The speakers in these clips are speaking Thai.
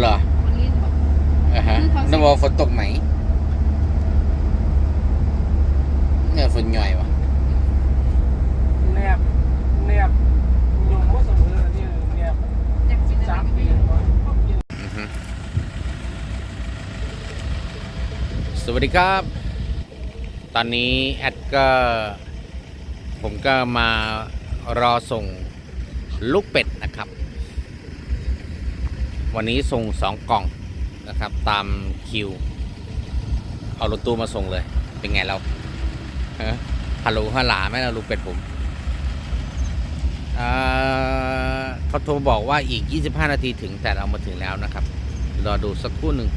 เหรอคนลิ้นบอก อ่าฮะคือเขาสิน้ำบอกฝนตกไหมเนี่ยฝนหน่อยวะแนบแนบยมว่าเสมอนี่แนบอยากกินอะไรสามก็ปีไม่รู้ก็กินอือฮึสวัสดีครับ ตอนนี้แอดก็ ผมก็มารอส่งลูกเป็ดนะครับ วันนี้ส่งสองกล่องนะครับ ตามคิว เอารถตู้มาส่งเลย เป็นไงเราฮะฮัลโหลฮัลหลาไหมเราลูกเป็ดผมเขาโทรบอกว่าอีก 25 นาทีถึงแต่เรามาถึงแล้วนะครับ รอดูสักครู่หนึ่ง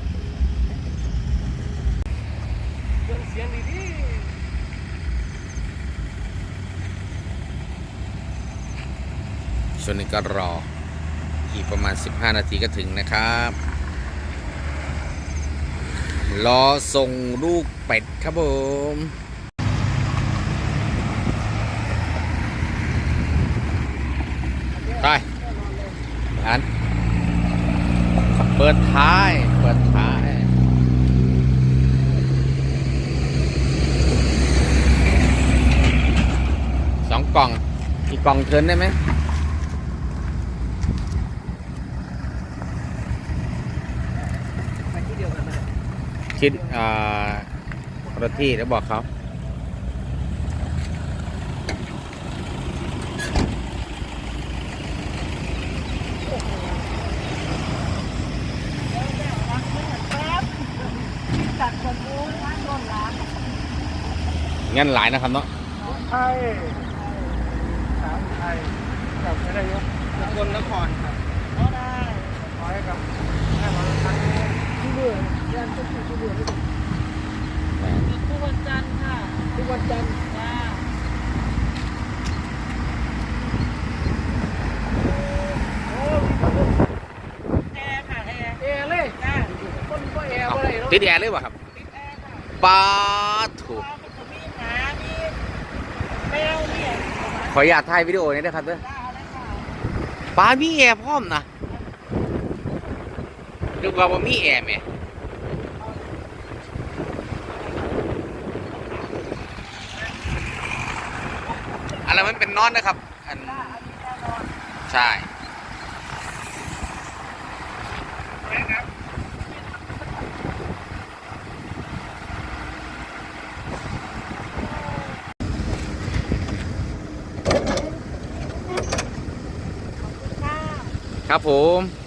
เสียงดีช่วงนี้ก็รอ อีกประมาณ 15 นาทีก็ถึงนะครับรอส่งลูกเป็ดครับผมไปอัน เปิดท้าย เปิดท้าย สองกล่อง อีกกล่องเทินได้ไหม ๆไปที่เดียวกันนะ คิดอ่าคนละที่แล้วบอกเขาตัดคนรู้ร้านโดนร้านงั้นหลายนะครับเนาะไทยสามไทยกับอะไรยกสกลนครครับ ก็ได้ ขอให้กับให้มาครั้งนี้ เบื่อยันทุกที่ที่เบื่อที่สุดมีทุกวันจันทร์ค่ะทุกวันจันทร์จ้าแอร์ค่ะแอร์แอร์เลยจ้าคนก็แอร์อะไรเนาะติดแอร์เลยวะครับติดแอร์ค่ะปาถูกปลามันก็มีหมามีแมวเนี่ยขออยากถ่ายวิดีโอนี้นะครับเด้อจ้าเอาเลยค่ะปามีแอร์พร้อมนะ ดูว่าว่ามีแอร์ไหมอะไรมันเป็นนอนนะครับ อันใช่ครับผม